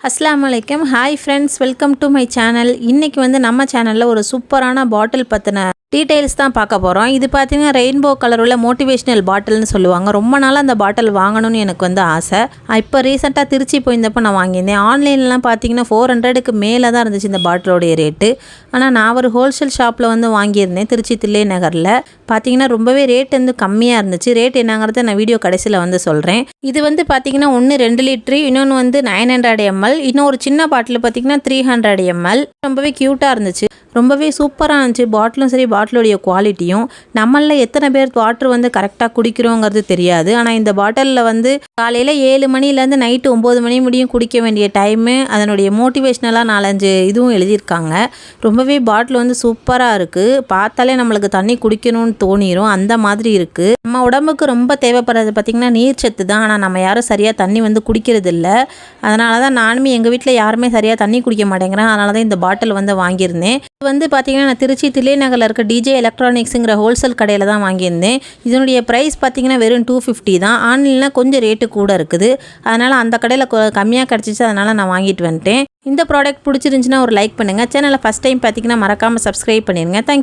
அஸ்லாம் வலைக்கம் hi friends welcome to my channel இன்றைக்கி வந்து நம்ம சேனலில் ஒரு சூப்பரான பாட்டில் பற்றின டீட்டெயில்ஸ் தான் பார்க்க போகிறோம் இது பார்த்தீங்கன்னா ரெயின்போ கலர் உள்ள மோட்டிவேஷ்னல் பாட்டில்னு சொல்லுவாங்க. ரொம்ப நாளாக அந்த பாட்டில் வாங்கணும்னு எனக்கு வந்து ஆசை. இப்போ ரீசெண்டாக திருச்சி போயிருந்தப்போ நான் வாங்கியிருந்தேன். ஆன்லைன்லாம் பார்த்தீங்கன்னா ஃபோர் ஹண்ட்ரடுக்கு மேலே தான் இருந்துச்சு இந்த பாட்டிலோடைய ரேட்டு ஆனால் நான் ஒரு ஹோல்சேல் ஷாப்பில் வந்து வாங்கியிருந்தேன் திருச்சி தில்லை நகரில். பார்த்தீங்கன்னா ரொம்பவே ரேட் வந்து கம்மியாக இருந்துச்சு. ரேட் என்னங்கிறத நான் வீடியோ கடைசியில் வந்து சொல்கிறேன் இது வந்து பார்த்தீங்கன்னா ஒன்று ரெண்டு லிட்ரு இன்னொன்று வந்து நைன் ஹண்ட்ரட் எம்எல் இன்னும் ஒரு சின்ன பாட்டில் பார்த்தீங்கன்னா த்ரீ ஹண்ட்ரட் எம்எல் ரொம்பவே க்யூட்டாக இருந்துச்சு. ரொம்பவே சூப்பராக இருந்துச்சு. பாட்டிலும் சரி பாட்டிலுடைய குவாலிட்டியும் நம்மளில் எத்தனை பேர் வாட்ரு வந்து கரெக்டாக குடிக்கிறோங்கிறது தெரியாது. ஆனால் இந்த பாட்டிலில் வந்து காலையில் ஏழு மணிலேருந்து நைட்டு ஒம்பது மணி முடியும் குடிக்க வேண்டிய டைமு அதனுடைய மோட்டிவேஷ்னலாக நாலஞ்சு இதுவும் எழுதியிருக்காங்க. ரொம்பவே பாட்டில் வந்து சூப்பராக இருக்குது பார்த்தாலே நம்மளுக்கு தண்ணி குடிக்கணும்னு தோணிரும். அந்த மாதிரி இருக்குது நம்ம உடம்புக்கு ரொம்ப தேவைப்படுறது பார்த்திங்கன்னா நீர் சத்து தான். ஆனால் நம்ம யாரும் சரியாக தண்ணி வந்து குடிக்கிறது இல்லை அதனால தான் நானுமே எங்கள் வீட்டில் யாருமே சரியாக தண்ணி குடிக்க மாட்டேங்கிறேன் அதனால தான் இந்த பாட்டில் வந்து வாங்கியிருந்தேன். இது வந்து பார்த்திங்கன்னா நான் திருச்சி தில்லை நகரில் இருக்க டிஜே எலக்ட்ரானிக்ஸுங்கிற ஹோல்சேல் கடையில் தான் வாங்கியிருந்தேன். இதனுடைய ப்ரைஸ் பார்த்தீங்கன்னா வெறும் டூ ஃபிஃப்டி தான். ஆன்லைனில் கொஞ்சம் ரேட்டு ரேட்டு கூட இருக்குது. அதனால் அந்த கடையில் கம்மியாக கிடச்சிச்சு அதனால் நான் வாங்கிட்டு வந்துட்டேன். இந்த ப்ராடக்ட் பிடிச்சிருந்துச்சின்னா ஒரு லைக் பண்ணுங்கள் சேனலை ஃபஸ்ட் டைம் பார்த்தீங்கன்னா மறக்காமல் சப்ஸ்கிரைப் பண்ணிடுங்க தேங்க்